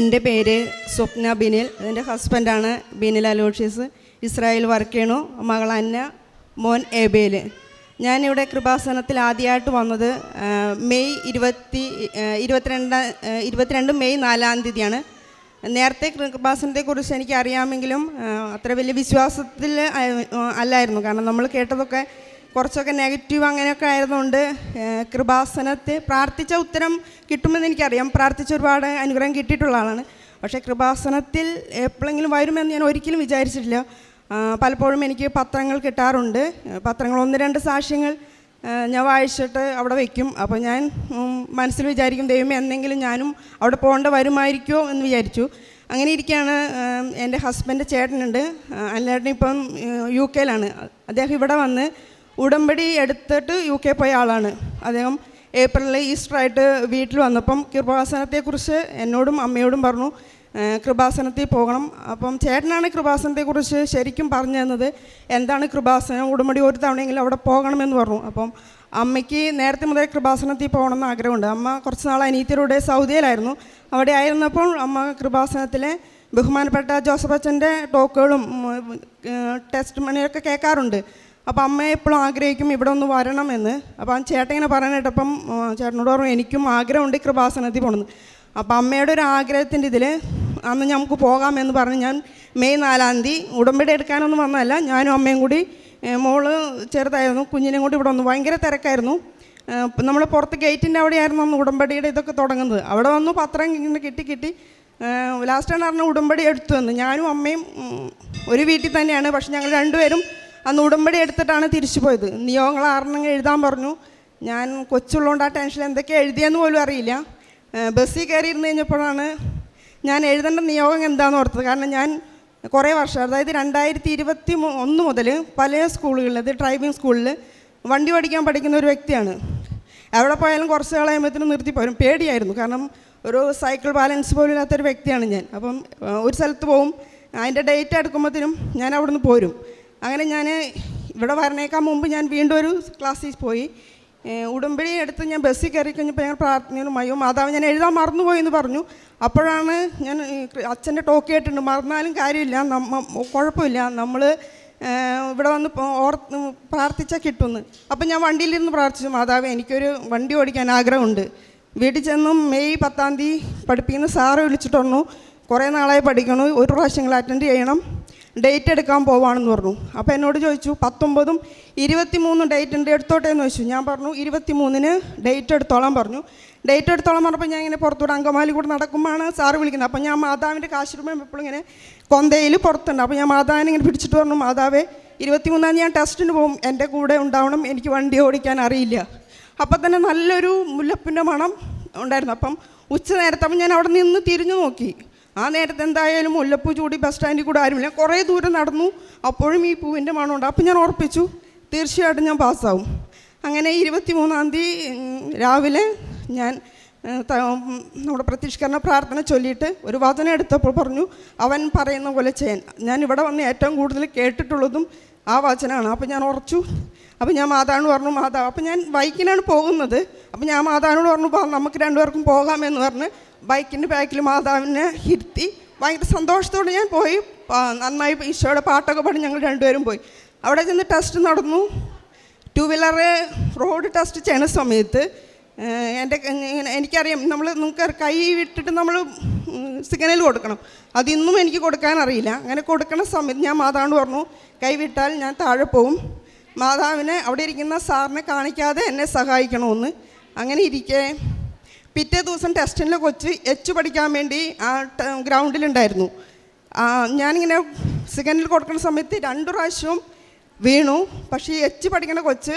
എന്റെ പേര് സ്വപ്ന ബിനിൽ. എന്റെ ഹസ്ബൻഡാണ് ബിനിൽ അലോഷ്യസ്. ഇസ്രായേൽ വർക്ക് ചെയ്യണു. മകൾ അന്ന മോൻ എബേൽ ഞാനിവിടെ കൃപാസനത്തിൽ ആദ്യമായിട്ട് വന്നത് മെയ് ഇരുപത്തി ഇരുപത്തിരണ്ട് ഇരുപത്തിരണ്ട് മെയ് നാലാം തീയതിയാണ്. നേരത്തെ കൃപാസനത്തെക്കുറിച്ച് എനിക്ക് അറിയാമെങ്കിലും അത്ര വലിയ വിശ്വാസത്തിൽ അല്ലായിരുന്നു. കാരണം നമ്മൾ കേട്ടതൊക്കെ കുറച്ചൊക്കെ നെഗറ്റീവ് അങ്ങനെയൊക്കെ ആയതുകൊണ്ട് കൃപാസനത്തെ പ്രാർത്ഥിച്ച ഉത്തരം കിട്ടുമെന്ന് എനിക്കറിയാം. പ്രാർത്ഥിച്ച ഒരുപാട് അനുഗ്രഹം കിട്ടിയിട്ടുള്ള ആളാണ്. പക്ഷേ കൃപാസനത്തിൽ എപ്പോഴെങ്കിലും വരുമെന്ന് ഞാൻ ഒരിക്കലും വിചാരിച്ചിട്ടില്ല. പലപ്പോഴും എനിക്ക് പത്രങ്ങൾ കിട്ടാറുണ്ട്. പത്രങ്ങൾ ഒന്ന് രണ്ട് സാക്ഷ്യങ്ങൾ ഞാൻ വായിച്ചിട്ട് അവിടെ വയ്ക്കും അപ്പോൾ ഞാൻ മനസ്സിൽ വിചാരിക്കും ദൈവമേ എന്തെങ്കിലും ഞാനും അവിടെ പോകേണ്ട വരുമായിരിക്കുമോ എന്ന് വിചാരിച്ചു. അങ്ങനെ ഇരിക്കുകയാണ് എന്റെ ഹസ്ബൻഡ് ചേട്ടനുണ്ട്. അല്ലേട്ടൻ യു കെയിലാണ്. അദ്ദേഹം ഇവിടെ വന്ന് ഉടമ്പടി എടുത്തിട്ട് യു കെ പോയ ആളാണ്. അദ്ദേഹം ഏപ്രിലിൽ ഈസ്റ്റർ ആയിട്ട് വീട്ടിൽ വന്നപ്പം കൃപാസനത്തെക്കുറിച്ച് എന്നോടും അമ്മയോടും പറഞ്ഞു "ഏഹ് കൃപാസനത്തിൽ പോകണം. അപ്പം ചേട്ടനാണ് കൃപാസനത്തെക്കുറിച്ച് ശരിക്കും പറഞ്ഞു തന്നത്. എന്താണ് കൃപാസനം? ഉടമ്പടി ഒരു തവണയെങ്കിലും അവിടെ പോകണമെന്ന് പറഞ്ഞു. അപ്പം അമ്മയ്ക്ക് നേരത്തെ മുതൽ കൃപാസനത്തിൽ പോകണമെന്ന് ആഗ്രഹമുണ്ട്. അമ്മ കുറച്ച് നാൾ അനീത്തിലൂടെ സൗദിയിലായിരുന്നു. അവിടെ ആയിരുന്നപ്പോൾ അമ്മ കൃപാസനത്തിലെ ബഹുമാനപ്പെട്ട ജോസഫ് അച്ഛന്റെ ടോക്കുകളും ടെസ്റ്റ് മണിയൊക്കെ കേൾക്കാറുണ്ട്. അപ്പോൾ അമ്മ എപ്പോഴും ആഗ്രഹിക്കും ഇവിടെ ഒന്ന് വരണമെന്ന്. അപ്പോൾ ആ ചേട്ടൻ ഇങ്ങനെ പറയാനായിട്ടപ്പം ചേട്ടനോട് പറഞ്ഞു എനിക്കും ആഗ്രഹമുണ്ട് കൃപാസനത്തിൽ പോകണമെന്ന്. അപ്പോൾ അമ്മയുടെ ഒരു ആഗ്രഹത്തിന്റെ ഇതിൽ അന്ന് നമുക്ക് പോകാമെന്ന് പറഞ്ഞ് ഞാൻ മെയ് നാലാം തീയതി ഉടമ്പടി എടുക്കാനൊന്നും വന്നതല്ല. ഞാനും അമ്മയും കൂടി മോൾ ചെറുതായിരുന്നു കുഞ്ഞിനെയും കൂടി ഇവിടെ വന്നു. ഭയങ്കര തിരക്കായിരുന്നു. നമ്മൾ പുറത്ത് ഗേറ്റിന്റെ അവിടെയായിരുന്നു അന്ന് ഉടമ്പടിയുടെ ഇതൊക്കെ തുടങ്ങുന്നത്. അവിടെ വന്നു പത്രം ഇങ്ങനെ കിട്ടി കിട്ടി. ലാസ്റ്റാണ് പറഞ്ഞ ഉടമ്പടി എടുത്തു വന്ന് ഞാനും അമ്മയും ഒരു വീട്ടിൽ തന്നെയാണ്. പക്ഷെ ഞങ്ങൾ രണ്ടുപേരും അന്ന് ഉടമ്പടി എടുത്തിട്ടാണ് തിരിച്ചു പോയത്. നിയോഗങ്ങൾ ആറെണ്ണം എഴുതാൻ പറഞ്ഞു. ഞാൻ കൊച്ചുള്ളതുകൊണ്ട് ആ ടെൻഷൻ എന്തൊക്കെ എഴുതിയെന്ന് പോലും അറിയില്ല. ബസ്സിൽ കയറി ഇരുന്ന് കഴിഞ്ഞപ്പോഴാണ് ഞാൻ എഴുതേണ്ട നിയോഗം എന്താണെന്ന് ഓർത്തത്. കാരണം ഞാൻ കുറേ വർഷം അതായത് രണ്ടായിരത്തി ഇരുപത്തി ഒന്ന് മുതൽ പല സ്കൂളുകളിൽ അത് ഡ്രൈവിംഗ് സ്കൂളിൽ വണ്ടി ഓടിക്കാൻ പഠിക്കുന്ന ഒരു വ്യക്തിയാണ്. എവിടെ പോയാലും കുറച്ച് കളയുമ്പോഴത്തേനും നിർത്തി പോരും. പേടിയായിരുന്നു. കാരണം ഒരു സൈക്കിൾ ബാലൻസ് പോലും ഇല്ലാത്തൊരു വ്യക്തിയാണ് ഞാൻ. അപ്പം ഒരു സ്ഥലത്ത് പോവും. അതിന്റെ ഡേറ്റ് എടുക്കുമ്പോഴത്തേനും ഞാൻ അവിടുന്ന് പോരും. അങ്ങനെ ഞാൻ ഇവിടെ വരണേക്കാൾ മുമ്പ് ഞാൻ വീണ്ടും ഒരു ക്ലാസ്സിൽ പോയി. ഉടമ്പടി എടുത്ത് ഞാൻ ബസ്സിൽ കയറി കഴിഞ്ഞപ്പോൾ ഞാൻ പ്രാർത്ഥനയും അയ്യോ മാതാവ് ഞാൻ എഴുതാൻ മറന്നുപോയി എന്ന് പറഞ്ഞു. അപ്പോഴാണ് ഞാൻ അച്ഛന്റെ ടോക്ക് കേട്ടിട്ടുണ്ട്. മറന്നാലും കാര്യമില്ല. നമ്മ കുഴപ്പമില്ല. നമ്മൾ ഇവിടെ വന്ന് ഓർ പ്രാർത്ഥിച്ചാൽ കിട്ടുമെന്ന്. അപ്പം ഞാൻ വണ്ടിയിലിരുന്ന് പ്രാർത്ഥിച്ചു. മാതാവ് എനിക്കൊരു വണ്ടി ഓടിക്കാൻ ആഗ്രഹമുണ്ട്. വീട്ടിൽ ചെന്നും മെയ് പത്താം തീയതി പഠിപ്പിക്കുന്ന സാറ് വിളിച്ചിട്ട് കുറേ നാളായി പഠിക്കണു. ഒരു പ്രാവശ്യങ്ങൾ അറ്റൻഡ് ചെയ്യണം. ഡേറ്റ് എടുക്കാൻ പോവാണെന്ന് പറഞ്ഞു. അപ്പോൾ എന്നോട് ചോദിച്ചു പത്തൊമ്പതും ഇരുപത്തി മൂന്നും ഡേറ്റ് ഉണ്ട് എടുത്തോട്ടെ എന്ന് ചോദിച്ചു. ഞാൻ പറഞ്ഞു ഇരുപത്തി മൂന്നിന് ഡേറ്റ് എടുത്തോളാം പറഞ്ഞു. ഡേറ്റ് എടുത്തോളം പറഞ്ഞപ്പോൾ ഞാൻ ഇങ്ങനെ പുറത്തൂടെ അങ്കമാലി കൂടെ നടക്കുമ്പോഴാണ് സാറ് വിളിക്കുന്നത്. അപ്പോൾ ഞാൻ മാതാവിന്റെ കാശുരൂപം എപ്പോഴും ഇങ്ങനെ കൊന്തയിൽ പുറത്തുണ്ട്. അപ്പോൾ ഞാൻ മാതാവിനെ ഇങ്ങനെ പിടിച്ചിട്ട് പറഞ്ഞു മാതാവേ ഇരുപത്തി മൂന്നാം ഞാൻ ടെസ്റ്റിന് പോകും. എന്റെ കൂടെ ഉണ്ടാവണം. എനിക്ക് വണ്ടി ഓടിക്കാൻ അറിയില്ല. അപ്പം തന്നെ നല്ലൊരു മുല്ലപ്പിന്റെ മണം ഉണ്ടായിരുന്നു. അപ്പം ഉച്ച നേരത്തെ അപ്പം ഞാൻ അവിടെ നിന്ന് തിരിഞ്ഞു നോക്കി. ആ നേരത്തെ എന്തായാലും മുല്ലപ്പൂ ചൂടി ബസ് സ്റ്റാൻഡിൽ കൂടെ ആരുമില്ല. കുറേ ദൂരം നടന്നു. അപ്പോഴും ഈ പൂവിന്റെ മണമുണ്ട്. അപ്പം ഞാൻ ഉറപ്പിച്ചു. തീർച്ചയായിട്ടും ഞാൻ പാസ്സാവും അങ്ങനെ ഇരുപത്തി മൂന്നാം തീയതി രാവിലെ ഞാൻ നമ്മുടെ പ്രത്യക്ഷീകരണ പ്രാർത്ഥന ചൊല്ലിയിട്ട് ഒരു വചനം എടുത്തപ്പോൾ പറഞ്ഞു അവൻ പറയുന്ന പോലെ ചെയ്യാൻ. ഞാൻ ഇവിടെ വന്ന് ഏറ്റവും കൂടുതൽ കേട്ടിട്ടുള്ളതും ആ വചനമാണ് അപ്പോൾ ഞാൻ ഉറച്ചു. അപ്പോൾ ഞാൻ മാതാവിനോട് പറഞ്ഞു മാതാവ് അപ്പോൾ ഞാൻ ബൈക്കിനാണ് പോകുന്നത്. അപ്പോൾ ഞാൻ മാതാവിനോട് പറഞ്ഞു നമുക്ക് രണ്ടുപേർക്കും പോകാമെന്ന് പറഞ്ഞ് ബൈക്കിന്റെ ബാക്കിൽ മാതാവിനെ ഇരുത്തി ഭയങ്കര സന്തോഷത്തോടെ ഞാൻ പോയി. നന്നായി ഈശോയുടെ പാട്ടൊക്കെ പാടി ഞങ്ങൾ രണ്ടുപേരും പോയി. അവിടെ ചെന്ന് ടെസ്റ്റ് നടന്നു. ടു വീലറ് റോഡ് ടെസ്റ്റ് ചെയ്യുന്ന സമയത്ത് എന്റെ എനിക്കറിയാം നമ്മൾ നമുക്ക് കൈ വിട്ടിട്ട് നമ്മൾ സിഗ്നൽ കൊടുക്കണം. അതിന്നും എനിക്ക് കൊടുക്കാൻ അറിയില്ല. അങ്ങനെ കൊടുക്കുന്ന സമയത്ത് ഞാൻ മാതാവിനോട് പറഞ്ഞു കൈ വിട്ടാൽ ഞാൻ താഴെ പോവും. മാതാവിനെ അവിടെ ഇരിക്കുന്ന സാറിനെ കാണിക്കാതെ എന്നെ സഹായിക്കണമെന്ന്. അങ്ങനെ ഇരിക്കെ. പിറ്റേ ദിവസം ടെസ്റ്റിന്റെ കൊച്ച് എച്ച് പഠിക്കാൻ വേണ്ടി ആ ഗ്രൗണ്ടിലുണ്ടായിരുന്നു. ഞാനിങ്ങനെ സെക്കൻഡിൽ കൊടുക്കുന്ന സമയത്ത് രണ്ട് പ്രാവശ്യവും വീണു. പക്ഷേ എച്ച് പഠിക്കുന്ന കൊച്ച്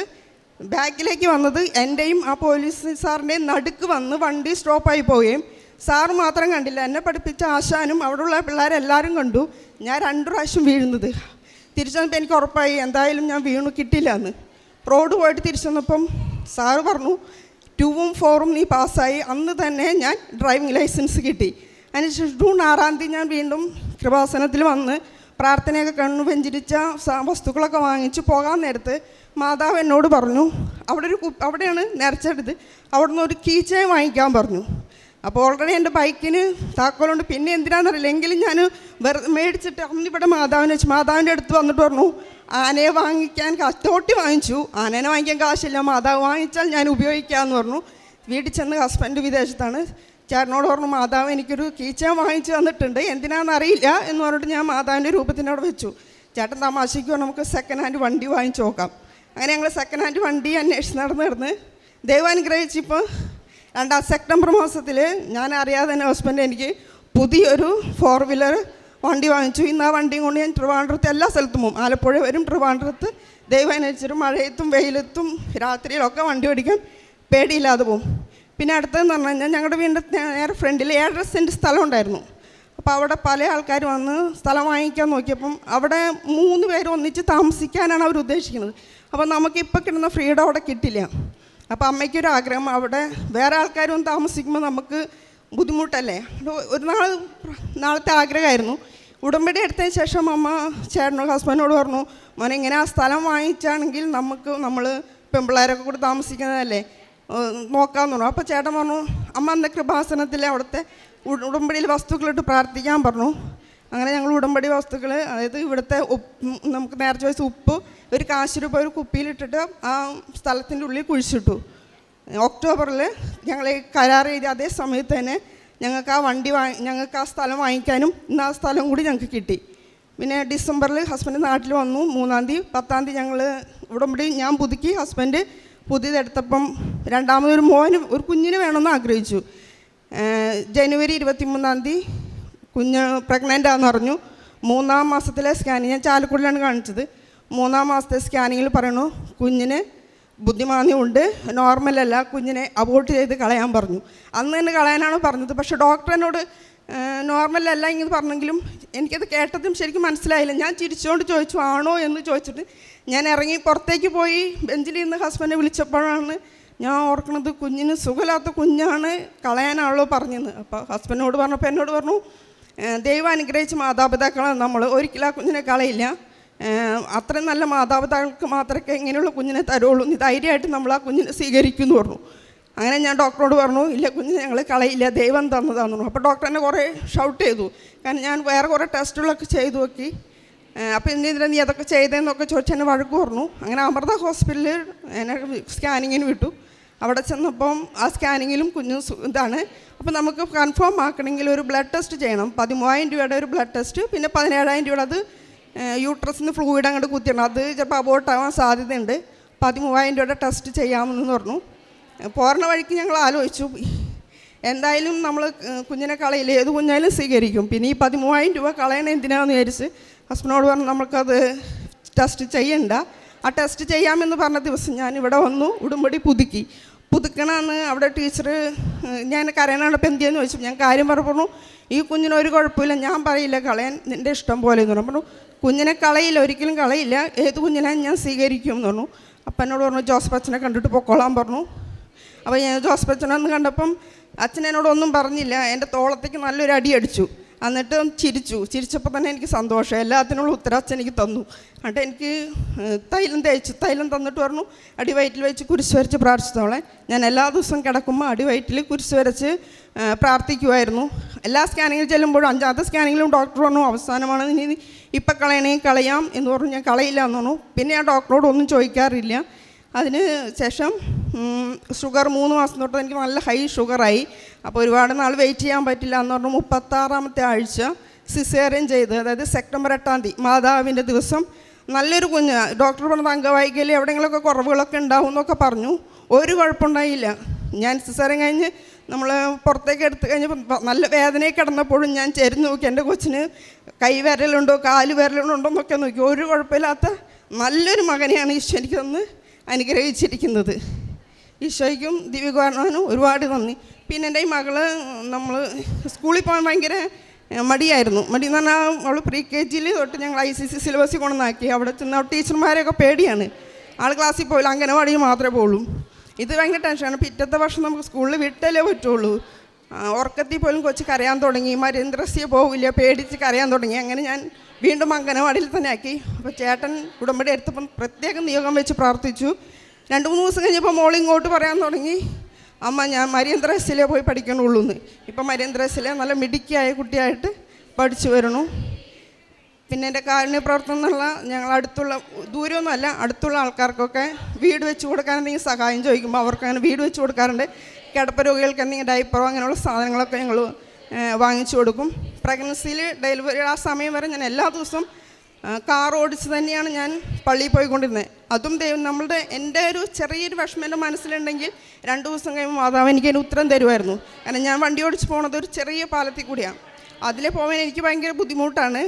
ബാക്കിലേക്ക് വന്നത് എന്റെയും ആ പോലീസ് സാറിന്റെയും നടുക്ക് വന്ന് വണ്ടി സ്റ്റോപ്പായി പോവുകയും സാർ മാത്രം കണ്ടില്ല. എന്നെ പഠിപ്പിച്ച ആശാനും അവിടെയുള്ള പിള്ളേരെല്ലാവരും കണ്ടു. ഞാൻ രണ്ട് പ്രാവശ്യം വീഴുന്നത്. തിരിച്ചു വന്നപ്പോൾ എനിക്ക് ഉറപ്പായി എന്തായാലും ഞാൻ വീണു കിട്ടില്ല എന്ന്. റോഡ് പോയിട്ട് തിരിച്ചു വന്നപ്പം സാറ് പറഞ്ഞു ടൂവും ഫോറും നീ പാസ്സായി. അന്ന് തന്നെ ഞാൻ ഡ്രൈവിംഗ് ലൈസൻസ് കിട്ടി. അതിനുശേഷം ജൂൺ ആറാം തീയതി ഞാൻ വീണ്ടും കൃപാസനത്തിൽ വന്ന് പ്രാർത്ഥനയൊക്കെ കണ്ണു വെഞ്ചിരിച്ച വസ്തുക്കളൊക്കെ വാങ്ങിച്ച് പോകാൻ നേരത്ത് മാതാവ് എന്നോട് പറഞ്ഞു അവിടെ ഒരു അവിടെയാണ് നേർച്ചെടുത്ത് അവിടെ നിന്ന് ഒരു കീ ചെയിൻ വാങ്ങിക്കാൻ പറഞ്ഞു. അപ്പോൾ ഓൾറെഡി എന്റെ ബൈക്കിന് താക്കോലുണ്ട്. പിന്നെ എന്തിനാണെന്നറിയില്ല എങ്കിലും ഞാൻ വെറുതെ മേടിച്ചിട്ട് അന്ന് ഇവിടെ മാതാവിനെ വെച്ച് മാതാവിന്റെ അടുത്ത് വന്നിട്ട് പറഞ്ഞു ആനയെ വാങ്ങിക്കാൻ കത്തോട്ടി വാങ്ങിച്ചു. ആനേനെ വാങ്ങിക്കാൻ കാശില്ല. മാതാവ് വാങ്ങിച്ചാൽ ഞാൻ ഉപയോഗിക്കാമെന്ന് പറഞ്ഞു. വീട്ടിൽ ചെന്ന് ഹസ്ബൻഡ് വിദേശത്താണ്. ചേട്ടനോട് പറഞ്ഞു മാതാവ് എനിക്കൊരു കീച്ചാൻ വാങ്ങിച്ചു തന്നിട്ടുണ്ട്. എന്തിനാണെന്ന് അറിയില്ല എന്ന് പറഞ്ഞിട്ട് ഞാൻ മാതാവിന്റെ രൂപത്തിനോട് വെച്ചു. ചേട്ടൻ തമാശയ്ക്കോ നമുക്ക് സെക്കൻഡ് ഹാൻഡ് വണ്ടി വാങ്ങിച്ചു നോക്കാം. അങ്ങനെ ഞങ്ങൾ സെക്കൻഡ് ഹാൻഡ് വണ്ടി അന്വേഷിച്ച് നടന്നിരുന്ന് നടന്ന് ദൈവം അനുഗ്രഹിച്ചിപ്പോൾ രണ്ടാം സെപ്റ്റംബർ മാസത്തിൽ ഞാൻ അറിയാതെ തന്നെ ഹസ്ബൻഡ് എനിക്ക് പുതിയൊരു ഫോർ വീലർ വണ്ടി വാങ്ങിച്ചു. ഇന്ന് ആ വണ്ടിയും കൊണ്ട് ഞാൻ ട്രിവാൻഡ്രത്ത് എല്ലാ സ്ഥലത്തും പോകും. ആലപ്പുഴ വരും ട്രിവാൻഡ്രത്ത് ദൈവം മഴയത്തും വെയിലത്തും രാത്രിയിലൊക്കെ വണ്ടി ഓടിക്കാൻ പേടിയില്ലാതെ പോകും. പിന്നെ അടുത്തതെന്ന് പറഞ്ഞു കഴിഞ്ഞാൽ ഞങ്ങളുടെ വീടിന്റെ നേരെ ഫ്രണ്ടിൽ ഏഴര സെന്റ് സ്ഥലം ഉണ്ടായിരുന്നു. അപ്പോൾ അവിടെ പല ആൾക്കാർ വന്ന് സ്ഥലം വാങ്ങിക്കാൻ നോക്കിയപ്പം അവിടെ മൂന്ന് പേര് ഒന്നിച്ച് താമസിക്കാനാണ് അവർ ഉദ്ദേശിക്കുന്നത് അപ്പോൾ നമുക്ക് ഇപ്പോൾ കിട്ടുന്ന ഫ്രീഡം അവിടെ കിട്ടില്ല. അപ്പോൾ അമ്മയ്ക്കൊരു ആഗ്രഹം അവിടെ വേറെ ആൾക്കാരും താമസിക്കുമ്പോൾ നമുക്ക് ബുദ്ധിമുട്ടല്ലേ? ഒരു നാൾ നാളത്തെ ആഗ്രഹമായിരുന്നു. ഉടമ്പടി എടുത്തതിന് ശേഷം അമ്മ ചേട്ടനോട് ഹസ്ബൻഡിനോട് പറഞ്ഞു മോനെ ഇങ്ങനെ ആ സ്ഥലം വാങ്ങിച്ചാണെങ്കിൽ നമുക്ക് നമ്മൾ പെമ്പിള്ളേരൊക്കെ കൂടി താമസിക്കുന്നതല്ലേ? നോക്കാമെന്ന് പറഞ്ഞു. അപ്പോൾ ചേട്ടൻ പറഞ്ഞു അമ്മ അന്ന് കൃപാസനത്തിൽ അവിടുത്തെ ഉടമ്പടിയിൽ വസ്തുക്കളിട്ട് പ്രാർത്ഥിക്കാൻ പറഞ്ഞു. അങ്ങനെ ഞങ്ങൾ ഉടമ്പടി വസ്തുക്കൾ അതായത് ഇവിടുത്തെ നമുക്ക് നേരത്തെ വെച്ച ഉപ്പ് ഒരു കാശ് രൂപ ഒരു കുപ്പിയിലിട്ടിട്ട് ആ സ്ഥലത്തിന്റെ ഉള്ളിൽ കുഴിച്ചിട്ടു. ഒക്ടോബറിൽ ഞങ്ങൾ കരാർ എഴുതി അതേ സമയത്ത് തന്നെ ഞങ്ങൾക്ക് ആ വണ്ടി വാങ്ങി ഞങ്ങൾക്ക് ആ സ്ഥലം വാങ്ങിക്കാനും ഇന്ന് ആ സ്ഥലം കൂടി ഞങ്ങൾക്ക് കിട്ടി. പിന്നെ ഡിസംബറിൽ ഹസ്ബൻഡ് നാട്ടിൽ വന്നു മൂന്നാം തീയതി പത്താം തീയതി ഞങ്ങൾ ഉടമ്പടി ഞാൻ പുതുക്കി ഹസ്ബൻഡ് പുതിയതെടുത്തപ്പം രണ്ടാമതൊരു മോന് ഒരു കുഞ്ഞിന് വേണമെന്ന് ആഗ്രഹിച്ചു. ജനുവരി ഇരുപത്തി മൂന്നാം തീയതി കുഞ്ഞ് പ്രഗ്നന്റ് ആണെന്ന് പറഞ്ഞു മൂന്നാം മാസത്തിലെ സ്കാനിങ് ഞാൻ ചാലക്കുടിയിലാണ് കാണിച്ചത്. മൂന്നാം മാസത്തെ സ്കാനിങ്ങിൽ പറയണു കുഞ്ഞിന് ബുദ്ധിമാന്യമുണ്ട് നോർമലല്ല കുഞ്ഞിനെ അബോർട്ട് ചെയ്ത് കളയാൻ പറഞ്ഞു. അന്ന് തന്നെ കളയാനാണ് പറഞ്ഞത്. പക്ഷേ ഡോക്ടർ എന്നോട് നോർമലല്ല ഇങ്ങനെ പറഞ്ഞെങ്കിലും എനിക്കത് കേട്ടതും ശരിക്കും മനസ്സിലായില്ല. ഞാൻ ചിരിച്ചുകൊണ്ട് ചോദിച്ചു ആണോ? എന്ന് ചോദിച്ചിട്ട് ഞാൻ ഇറങ്ങി പുറത്തേക്ക് പോയി ബെഞ്ചിൽ നിന്ന് ഹസ്ബൻഡ് വിളിച്ചപ്പോഴാണ് ഞാൻ ഓർക്കുന്നത് കുഞ്ഞിന് സുഖമില്ലാത്ത കുഞ്ഞാണ് കളയാനാണല്ലോ പറഞ്ഞത് അപ്പോൾ ഹസ്ബൻഡിനോട് പറഞ്ഞപ്പോൾ എന്നോട് പറഞ്ഞു "ഏഹ് ദൈവം അനുഗ്രഹിച്ച മാതാപിതാക്കളാണ് നമ്മൾ ഒരിക്കലും ആ കുഞ്ഞിനെ കളയില്ല. അത്ര നല്ല മാതാപിതാക്കൾക്ക് മാത്രമേ ഇങ്ങനെയുള്ള കുഞ്ഞിനെ തരുള്ളൂ. നീ ധൈര്യമായിട്ട് നമ്മൾ ആ കുഞ്ഞിനെ സ്വീകരിക്കുമെന്ന് പറഞ്ഞു. അങ്ങനെ ഞാൻ ഡോക്ടറോട് പറഞ്ഞു ഇല്ല കുഞ്ഞിനെ ഞങ്ങൾ കളയില്ല ദൈവം തന്നതാണെന്ന് പറഞ്ഞു. അപ്പോൾ ഡോക്ടർ എന്നെ കുറേ ഷൗട്ട് ചെയ്തു. കാരണം ഞാൻ വേറെ കുറേ ടെസ്റ്റുകളൊക്കെ ചെയ്തു നോക്കി. അപ്പോൾ എന്തിനാ നീ അതൊക്കെ ചെയ്തതെന്നൊക്കെ ചോദിച്ച് എന്നെ വഴക്ക് പറഞ്ഞു. അങ്ങനെ അമൃത ഹോസ്പിറ്റലിൽ എന്നെ സ്കാനിങ്ങിന് വിട്ടു. അവിടെ ചെന്നപ്പം ആ സ്കാനിങ്ങിലും കുഞ്ഞു ഇതാണ്. അപ്പോൾ നമുക്ക് കൺഫേം ആക്കണമെങ്കിൽ ഒരു ബ്ലഡ് ടെസ്റ്റ് ചെയ്യണം. പതിമൂവായിരം രൂപയുടെ ഒരു ബ്ലഡ് ടെസ്റ്റ് പിന്നെ പതിനേഴായിരം രൂപയുടെ അത് യൂട്രസിന് ഫ്ലൂയിഡ് അങ്ങോട്ട് കുത്തിയിടണം. അത് ചിലപ്പോൾ അബോട്ടാവാൻ സാധ്യതയുണ്ട്. പതിമൂവായിരം രൂപയുടെ ടെസ്റ്റ് ചെയ്യാമെന്ന് പറഞ്ഞു. പോരണ വഴിക്ക് ഞങ്ങൾ ആലോചിച്ചു. എന്തായാലും നമ്മൾ കുഞ്ഞിനെ കളയില്ല ഏത് കുഞ്ഞായാലും സ്വീകരിക്കും. പിന്നെ ഈ പതിമൂവായിരം രൂപ കളയണ എന്തിനാണെന്ന് വിചാരിച്ച് ഹസ്ബൻഡോട് പറഞ്ഞു നമുക്കത് ടെസ്റ്റ് ചെയ്യണ്ട. ആ ടെസ്റ്റ് ചെയ്യാമെന്ന് പറഞ്ഞ ദിവസം ഞാൻ ഇവിടെ വന്നു ഉടുമ്പടി പുതുക്കി. പുതുക്കണമെന്ന് അവിടെ ടീച്ചർ ഞാൻ കരയനാണ് ഇപ്പം എന്തിയെന്ന് ചോദിച്ചു. ഞാൻ കാര്യം പറഞ്ഞു ഈ കുഞ്ഞിന് ഒരു കുഴപ്പമില്ല ഞാൻ പറയില്ല കളയാൻ നിന്റെ ഇഷ്ടം പോലെ എന്ന് പറഞ്ഞു. കുഞ്ഞിനെ കളയില്ല ഒരിക്കലും കളയില്ല ഏത് കുഞ്ഞിനെ ഞാൻ സ്വീകരിക്കും എന്ന് പറഞ്ഞു. അപ്പം എന്നോട് പറഞ്ഞു ജോസഫ് അച്ഛനെ കണ്ടിട്ട് പൊക്കോളാൻ പറഞ്ഞു. അപ്പോൾ ഞാൻ ജോസഫ് അച്ഛനൊന്ന് കണ്ടപ്പം അച്ഛൻ ഒന്നും പറഞ്ഞില്ല എന്റെ തോളത്തേക്ക് നല്ലൊരു അടി അടിച്ചു. എന്നിട്ട് ചിരിച്ചു. ചിരിച്ചപ്പോൾ തന്നെ എനിക്ക് സന്തോഷം. എല്ലാത്തിനുള്ള ഉത്തരം അച്ഛൻ എനിക്ക് തന്നു. എന്നിട്ട് എനിക്ക് തൈലം തേച്ച് തൈലം തന്നിട്ട് പറഞ്ഞു അടിവയറ്റിൽ വെച്ച് കുരിശ് വരച്ച് പ്രാർത്ഥിച്ചതോളെ ഞാൻ എല്ലാ ദിവസവും കിടക്കുമ്പോൾ അടിവയറ്റിൽ കുരിശ് വരച്ച് പ്രാർത്ഥിക്കുമായിരുന്നു എല്ലാ സ്കാനിങ്ങിൽ ചെല്ലുമ്പോഴും അഞ്ചാമത്തെ സ്കാനിങ്ങിലും ഡോക്ടർ പറഞ്ഞു അവസാനമാണ് ഇനി ഇപ്പം കളയണേ കളയാം എന്ന് പറഞ്ഞു. ഞാൻ കളയില്ല എന്ന് പറഞ്ഞു. പിന്നെ ഞാൻ ഡോക്ടറോട് ഒന്നും ചോദിക്കാറില്ല. അതിന് ശേഷം ഷുഗർ മൂന്ന് മാസം തൊട്ട് എനിക്ക് നല്ല ഹൈ ഷുഗറായി അപ്പോൾ ഒരുപാട് നാൾ വെയിറ്റ് ചെയ്യാൻ പറ്റില്ല എന്ന് പറഞ്ഞു മുപ്പത്താറാമത്തെ ആഴ്ച സിസേറിയൻ ചെയ്ത് അതായത് സെപ്റ്റംബർ എട്ടാം തീയതി മാതാവിന്റെ ദിവസം നല്ലൊരു കുഞ്ഞ് ഡോക്ടർ പറഞ്ഞത് അംഗവൈകല്യം എവിടെയെങ്കിലുമൊക്കെ കുറവുകളൊക്കെ ഉണ്ടാവും എന്നൊക്കെ പറഞ്ഞു. ഒരു കുഴപ്പമുണ്ടായില്ല. ഞാൻ സിസേറിയൻ കഴിഞ്ഞ് നമ്മൾ പുറത്തേക്ക് എടുത്ത് കഴിഞ്ഞപ്പോൾ നല്ല വേദനയിൽ കിടന്നപ്പോഴും ഞാൻ ചെരിഞ്ഞ് നോക്കി. എന്റെ കൊച്ചിന് കൈ വിരലുണ്ടോ കാൽ വിരലുണ്ടോ എന്നൊക്കെ നോക്കി. ഒരു കുഴപ്പമില്ലാത്ത നല്ലൊരു മകനെയാണ് ഈശോ എനിക്ക് തന്ന് അനുഗ്രഹിച്ചിരിക്കുന്നത്. ഈശോയ്ക്കും ദിവ്യകുമാരനും ഒരുപാട് നന്ദി. പിന്നെ എന്റെ ഈ മകൾ നമ്മൾ സ്കൂളിൽ പോകാൻ ഭയങ്കര മടിയായിരുന്നു. മടി എന്ന് പറഞ്ഞാൽ അവൾ പ്രീ കെ ജിയിൽ തൊട്ട് ഞങ്ങൾ ഐ സി സി സിലബസിൽ കൊണ്ടുവന്നാക്കി. അവിടെ ചെന്ന ടീച്ചർമാരെയൊക്കെ പേടിയാണ്. ആൾ ക്ലാസ്സിൽ പോയില്ല അംഗനവാടിയിൽ മാത്രമേ പോകുള്ളൂ ഇത് ഭയങ്കര ടെൻഷനാണ് പിറ്റത്തെ വർഷം നമുക്ക് സ്കൂളിൽ വിട്ടല്ലേ പറ്റുള്ളൂ. ഉറക്കത്തിൽ പോലും കൊച്ചു കരയാൻ തുടങ്ങി മരുന്ദ്രസ്യ പോവില്ല പേടിച്ച് കരയാൻ തുടങ്ങി. അങ്ങനെ ഞാൻ വീണ്ടും അംഗനവാടിയിൽ തന്നെ ആക്കി. അപ്പോൾ ചേട്ടൻ ഉടമ്പടി എടുത്തപ്പം പ്രത്യേകം നിയോഗം വെച്ച് പ്രാർത്ഥിച്ചു. രണ്ട് മൂന്ന് ദിവസം കഴിഞ്ഞപ്പോൾ മോൾ ഇങ്ങോട്ട് പറയാൻ തുടങ്ങി. അമ്മ ഞാൻ മരിയന്ത്രസിലെ പോയി പഠിക്കണുള്ളൂ എന്ന് ഇപ്പം മരിയന്ത്രസിലെ നല്ല മിടുക്കിയായ കുട്ടിയായിട്ട് പഠിച്ചു വരണു പിന്നെ എന്റെ കാരുണ്യ പ്രവർത്തനം എന്നുള്ള ഞങ്ങൾ അടുത്തുള്ള ദൂരമൊന്നുമല്ല അടുത്തുള്ള ആൾക്കാർക്കൊക്കെ വീട് വെച്ച് കൊടുക്കാൻ എന്തെങ്കിലും സഹായം ചോദിക്കുമ്പോൾ അവർക്കങ്ങനെ വീട് വെച്ച് കൊടുക്കാറുണ്ട്. കിടപ്പ് രോഗികൾക്ക് എന്തെങ്കിലും ഡൈപ്പറോ അങ്ങനെയുള്ള സാധനങ്ങളൊക്കെ ഞങ്ങൾ വാങ്ങിച്ചു കൊടുക്കും. പ്രഗ്നൻസിയിൽ ഡെലിവറി ആ സമയം വരെ ഞാൻ എല്ലാ ദിവസവും കാർ ഓടിച്ച് തന്നെയാണ് ഞാൻ പള്ളിയിൽ പോയിക്കൊണ്ടിരുന്നത്. അതും ദൈവം നമ്മളുടെ എന്റെ ഒരു ചെറിയൊരു വിഷമം എന്റെ മനസ്സിലുണ്ടെങ്കിൽ രണ്ട് ദിവസം കഴിയുമ്പോൾ മാതാവ് എനിക്ക് അതിന് ഉത്തരം തരുമായിരുന്നു. കാരണം ഞാൻ വണ്ടി ഓടിച്ച് പോണത് ഒരു ചെറിയ പാലത്തിൽ കൂടിയാണ്. അതിൽ പോകാൻ എനിക്ക് ഭയങ്കര ബുദ്ധിമുട്ടാണ്.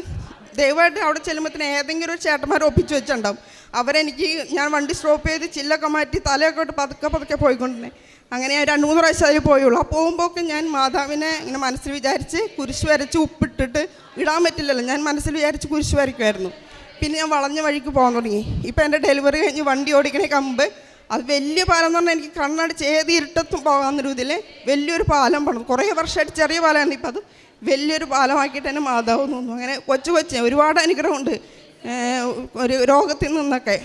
ദയവായിട്ട് അവിടെ ചെല്ലുമ്പോഴത്തേന് ഏതെങ്കിലും ഒരു ചേട്ടന്മാർ ഒപ്പിച്ച് വെച്ചിട്ടുണ്ടാവും. അവരെനിക്ക് ഞാൻ വണ്ടി സ്റ്റോപ്പ് ചെയ്ത് ചില്ലൊക്കെ മാറ്റി തലയൊക്കെ ഇട്ട് പതുക്കെ പതുക്കെ പോയിക്കൊണ്ടിരുന്നത്. അങ്ങനെ രണ്ട് മൂന്ന് പ്രാവശ്യം അതിൽ പോയുള്ളൂ. അപ്പോൾ പോകുമ്പോഴൊക്കെ ഞാൻ മാതാവിനെ ഇങ്ങനെ മനസ്സിൽ വിചാരിച്ച് കുരിശ് വരച്ച് ഉപ്പിട്ടിട്ട് ഇടാൻ പറ്റില്ലല്ലോ. ഞാൻ മനസ്സിൽ വിചാരിച്ച് കുരിശ് വരയ്ക്കുമായിരുന്നു. പിന്നെ ഞാൻ വളഞ്ഞ വഴിക്ക് പോകാൻ തുടങ്ങി. ഇപ്പോൾ എന്റെ ഡെലിവറി കഴിഞ്ഞ് വണ്ടി ഓടിക്കണേക്ക് മുമ്പ് അത് വലിയ പാലം എന്ന് പറഞ്ഞാൽ എനിക്ക് കണ്ണടച്ച് ഏത് ഇരുട്ടത്തും പോകാവുന്ന രീതിയിൽ വലിയൊരു പാലം പണിതു. കുറേ വർഷമായിട്ട് ചെറിയ പാലമാണ്. ഇപ്പം അത് വലിയൊരു പാലമാക്കിയിട്ട് തന്നെ മാതാവ് തോന്നുന്നു അങ്ങനെ കൊച്ചു കൊച്ചു ഒരുപാട് അനുഗ്രഹമുണ്ട്. ഒരു രോഗത്തിൽ നിന്നൊക്കെ.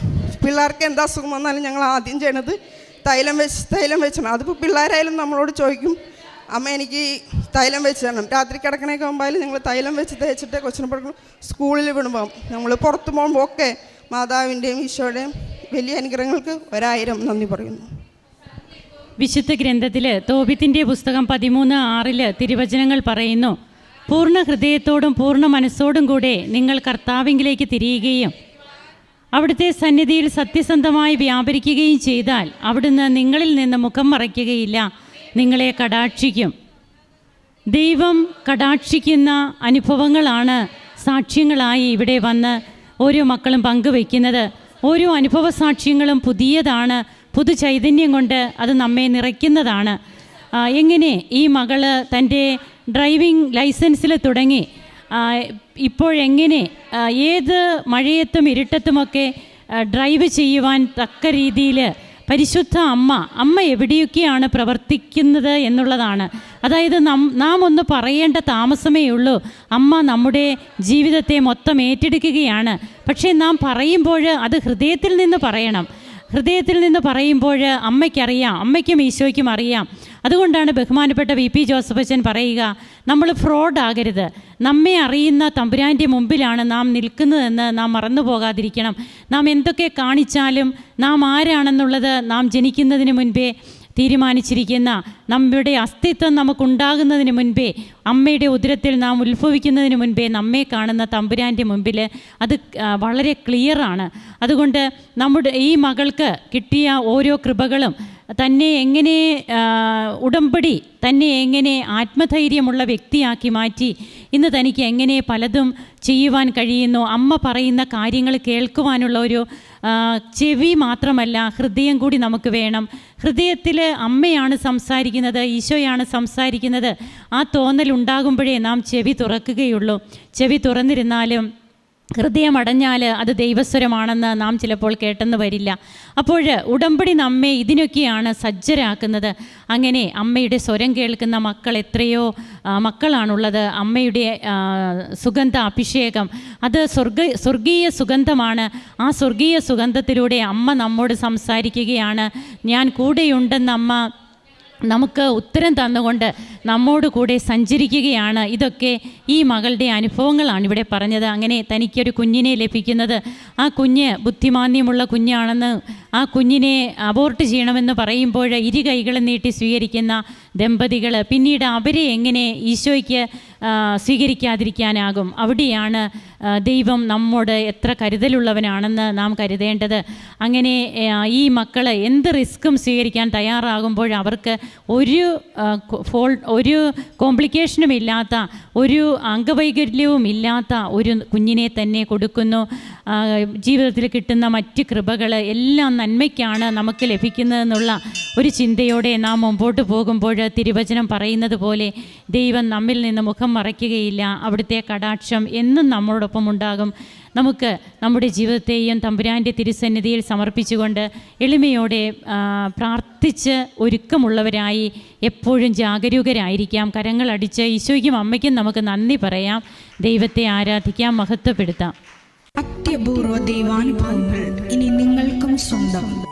പിള്ളേർക്ക് എന്താ അസുഖം വന്നാലും ഞങ്ങൾ ആദ്യം ചെയ്യണത് തൈലം വെച്ച് തൈലം വെച്ചണം. അതിപ്പോൾ പിള്ളേരായാലും നമ്മളോട് ചോദിക്കും അമ്മ എനിക്ക് തൈലം വെച്ച് തരണം. രാത്രി കിടക്കണേക്ക് മുമ്പായാലും ഞങ്ങൾ തൈലം വെച്ച് തേച്ചിട്ട് കൊച്ചിനെ പഠിക്കണം സ്കൂളിൽ വിടുമ്പോൾ നമ്മൾ പുറത്ത് പോകുമ്പോൾ ഒക്കെ മാതാവിന്റെയും ഈശോയുടെയും വലിയ അനുഗ്രഹങ്ങൾക്ക് ഒരായിരം നന്ദി പറയുന്നു. വിശുദ്ധ ഗ്രന്ഥത്തിൽ തോപിത്തിന്റെ പുസ്തകം പതിമൂന്ന് ആറിൽ തിരുവചനങ്ങൾ പറയുന്നു പൂർണ ഹൃദയത്തോടും പൂർണ മനസ്സോടും കൂടെ നിങ്ങൾ കർത്താവിങ്കിലേക്ക് തിരിയുകയും അവിടുത്തെ സന്നിധിയിൽ സത്യസന്ധമായി വ്യാപരിക്കുകയും ചെയ്താൽ അവിടുന്ന് നിങ്ങളിൽ നിന്ന് മുഖം മറയ്ക്കുകയില്ല. നിങ്ങളെ കടാക്ഷിക്കും. ദൈവം കടാക്ഷിക്കുന്ന അനുഭവങ്ങളാണ് സാക്ഷ്യങ്ങളായി ഇവിടെ വന്ന് ഓരോ മക്കളും പങ്കുവയ്ക്കുന്നത്. ഓരോ അനുഭവ സാക്ഷ്യങ്ങളും പുതിയതാണ്. പുതു ചൈതന്യം കൊണ്ട് അത് നമ്മെ നിറയ്ക്കുന്നതാണ്. എങ്ങനെ ഈ മകൾ തന്റെ ഡ്രൈവിംഗ് ലൈസൻസിൽ തുടങ്ങി. ഇപ്പോഴെങ്ങനെ ഏത് മഴയത്തും ഇരുട്ടത്തുമൊക്കെ ഡ്രൈവ് ചെയ്യുവാൻ തക്ക രീതിയിൽ പരിശുദ്ധ അമ്മ അമ്മ എവിടെയൊക്കെയാണ് പ്രവർത്തിക്കുന്നത് എന്നുള്ളതാണ്. അതായത് നം നാം ഒന്ന് പറയേണ്ട താമസമേ ഉള്ളൂ. അമ്മ നമ്മുടെ ജീവിതത്തെ മൊത്തം ഏറ്റെടുക്കുകയാണ്. പക്ഷേ നാം പറയുമ്പോൾ അത് ഹൃദയത്തിൽ നിന്ന് പറയണം. ഹൃദയത്തിൽ നിന്ന് പറയുമ്പോൾ അമ്മയ്ക്കറിയാം അമ്മയ്ക്കും ഈശോയ്ക്കും അറിയാം. അതുകൊണ്ടാണ് ബഹുമാനപ്പെട്ട വി പി ജോസഫ് അച്ഛൻ പറയുക നമ്മൾ ഫ്രോഡ് ആകരുത്. നമ്മെ അറിയുന്ന തമ്പുരാന്റെ മുമ്പിലാണ് നാം നിൽക്കുന്നതെന്ന് നാം മറന്നു പോകാതിരിക്കണം. നാം എന്തൊക്കെ കാണിച്ചാലും നാം ആരാണെന്നുള്ളത് നാം ജനിക്കുന്നതിന് മുൻപേ തീരുമാനിച്ചിരിക്കുന്ന നമ്മുടെ അസ്തിത്വം നമുക്കുണ്ടാകുന്നതിന് മുൻപേ അമ്മയുടെ ഉദരത്തിൽ നാം ഉത്ഭവിക്കുന്നതിന് മുൻപേ നമ്മെ കാണുന്ന തമ്പുരാന്റെ മുമ്പിൽ അത് വളരെ ക്ലിയറാണ് അതുകൊണ്ട് നമ്മുടെ ഈ മകൾക്ക് കിട്ടിയ ഓരോ കൃപകളും തന്നെ എങ്ങനെ ഉടമ്പടി തന്നെ എങ്ങനെ ആത്മധൈര്യമുള്ള വ്യക്തിയാക്കി മാറ്റി ഇന്ന് തനിക്ക് എങ്ങനെ പലതും ചെയ്യുവാൻ കഴിയുന്നു അമ്മ പറയുന്ന കാര്യങ്ങൾ കേൾക്കുവാനുള്ള ഒരു ചെവി മാത്രമല്ല ഹൃദയം കൂടി നമുക്ക് വേണം. ഹൃദയത്തിൽ അമ്മയാണ് സംസാരിക്കുന്നത് ഈശോയാണ് സംസാരിക്കുന്നത്. ആ തോന്നൽ ഉണ്ടാകുമ്പോഴേ നാം ചെവി തുറക്കുകയുള്ളൂ. ചെവി തുറന്നിരുന്നാലും ഹൃദയം അടഞ്ഞാൽ അത് ദൈവസ്വരമാണെന്ന് നാം ചിലപ്പോൾ കേട്ടെന്ന് വരില്ല. അപ്പോൾ ഉടമ്പടി നമ്മെ ഇതിനൊക്കെയാണ് സജ്ജരാക്കുന്നത്. അങ്ങനെ അമ്മയുടെ സ്വരം കേൾക്കുന്ന മക്കൾ എത്രയോ മക്കളാണുള്ളത്. അമ്മയുടെ സുഗന്ധ അഭിഷേകം. അത് സ്വർഗ സ്വർഗീയ സുഗന്ധമാണ്. ആ സ്വർഗീയ സുഗന്ധത്തിലൂടെ അമ്മ നമ്മോട് സംസാരിക്കുകയാണ്. ഞാൻ കൂടെയുണ്ടെന്ന് അമ്മ നമുക്ക് ഉത്തരം തന്നുകൊണ്ട് നമ്മോട് കൂടെ സഞ്ചരിക്കുകയാണ്. ഇതൊക്കെ ഈ മകളുടെ അനുഭവങ്ങളാണ് ഇവിടെ പറഞ്ഞത്. അങ്ങനെ തനിക്കൊരു കുഞ്ഞിനെ ലഭിക്കുന്നത്. ആ കുഞ്ഞ് ബുദ്ധിമാന്യമുള്ള കുഞ്ഞാണെന്ന് ആ കുഞ്ഞിനെ അബോർട്ട് ചെയ്യണമെന്ന് പറയുമ്പോൾ ഇരു കൈകളും നീട്ടി സ്വീകരിക്കുന്ന ദമ്പതികൾ പിന്നീട് അവരെ എങ്ങനെ ഈശോയ്ക്ക് സ്വീകരിക്കാതിരിക്കാനാകും. അവിടെയാണ് ദൈവം നമ്മോട് എത്ര കരുതലുള്ളവനാണെന്ന് നാം കരുതേണ്ടത്. അങ്ങനെ ഈ മക്കൾ എന്ത് റിസ്ക്കും സ്വീകരിക്കാൻ തയ്യാറാകുമ്പോൾ അവർക്ക് ഒരു ഫോൾ ഒരു കോംപ്ലിക്കേഷനും ഇല്ലാത്ത ഒരു അംഗവൈകല്യവും ഇല്ലാത്ത ഒരു കുഞ്ഞിനെ തന്നെ കൊടുക്കുന്നു. ജീവിതത്തിൽ കിട്ടുന്ന മറ്റ് കൃപകൾ എല്ലാം നന്മയ്ക്കാണ് നമുക്ക് ലഭിക്കുന്നതെന്നുള്ള ഒരു ചിന്തയോടെ നാം മുമ്പോട്ട് പോകുമ്പോൾ തിരുവചനം പറയുന്നത് പോലെ ദൈവം നമ്മിൽ നിന്ന് മുഖം മറയ്ക്കുകയില്ല. അവിടുത്തെ കടാക്ഷം എന്നും നമ്മളോടൊപ്പം ഉണ്ടാകും. നമുക്ക് നമ്മുടെ ജീവിതത്തെയും തമ്പുരാന്റെ തിരുസന്നിധിയിൽ സമർപ്പിച്ചുകൊണ്ട് എളിമയോടെ പ്രാർത്ഥിച്ച് ഒരുക്കമുള്ളവരായി എപ്പോഴും ജാഗരൂകരായിരിക്കാം. കരങ്ങളടിച്ച് ഈശോയ്ക്കും അമ്മയ്ക്കും നമുക്ക് നന്ദി പറയാം. ദൈവത്തെ ആരാധിക്കാം മഹത്വപ്പെടുത്താം. അത്യപൂർവ ദൈവാനുഭവങ്ങൾ ഇനി നിങ്ങൾക്കും സ്വന്തം.